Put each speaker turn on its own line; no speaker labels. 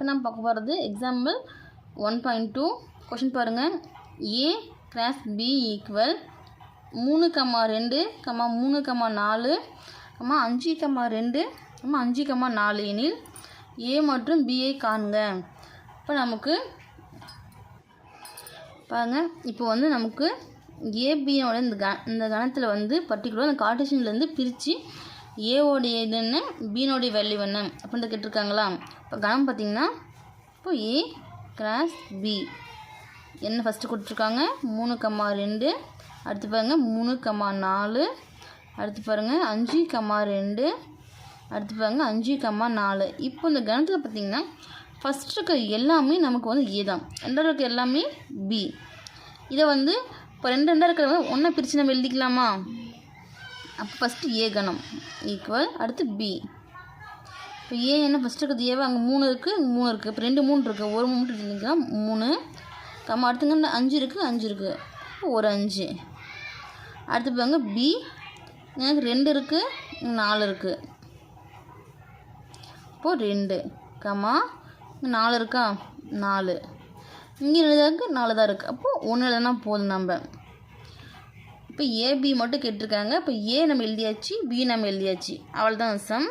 இப்போ நம்ம பார்க்க போகிறது example one point two question பாருங்கள் ஏ கிராஸ் பி ஈக்குவல் மூணு கம்மா ரெண்டு கம்மா மூணு கம்மா நாலு கம்மா அஞ்சு கம்மா ரெண்டு கம்மா அஞ்சு கம்மா நாலு எனில் ஏ மற்றும் பிஐ காண்க. இப்போ நமக்கு பாருங்கள் இப்போ வந்து நமக்கு ஏபியோட இந்த க இந்த கணத்தில் வந்து பர்டிகுலர் அந்த கார்டேஷன்லேருந்து பிரித்து ஏவோடைய இது என்ன? பீனோடைய வேல்யூ என்ன? அப்படின்றத கேட்டிருக்காங்களா? இப்போ கணம் பார்த்தீங்கன்னா இப்போ ஏ கிராஸ் பி என்ன ஃபஸ்ட்டு கொடுத்துருக்காங்க? மூணு கம்மா ரெண்டு. அடுத்து பாருங்கள் மூணு கம்மா நாலு. அடுத்து பாருங்கள் அஞ்சு கம்மா ரெண்டு. அடுத்து பாருங்கள் அஞ்சு கம்மா நாலு. இப்போ இந்த கணத்தில் பார்த்தீங்கன்னா ஃபஸ்ட் இருக்க எல்லாமே நமக்கு வந்து ஏ தான். ரெண்டாவது இருக்க எல்லாமே பி இதை வந்து இப்போ ரெண்டு ரெண்டாக இருக்கிறவங்க ஒன்றா பிரித்து நம்ம எழுதிக்கலாமா? அப்போ ஃபஸ்ட்டு ஏ கணம் ஈக்குவல் அடுத்து பி இப்போ ஏ என்ன ஃபஸ்ட்டு இருக்கிறது ஏவா அங்கே மூணு இருக்குது இங்கே மூணு இருக்குது இப்போ ரெண்டு மூணு இருக்குது ஒரு மூணு எழுதிக்கலாம் மூணு. கம்மா அடுத்துங்க அஞ்சு இருக்குது அஞ்சு இருக்குது ஒரு அஞ்சு. அடுத்து பாருங்க பி எனக்கு ரெண்டு இருக்குது நாலு இருக்குது இப்போது ரெண்டு. கம்மா இங்கே நாலு இருக்கா? நாலு. இங்கே எழுதாக்கு நாலு தான் இருக்குது அப்போது ஒன்று எழுதுனா போதும் நம்ம. இப்போ ஏபி மட்டும் கேட்டிருக்காங்க. இப்போ ஏ நம்ம எழுதியாச்சு பி நம்ம எழுதியாச்சு. அவ்வளோதான் சம்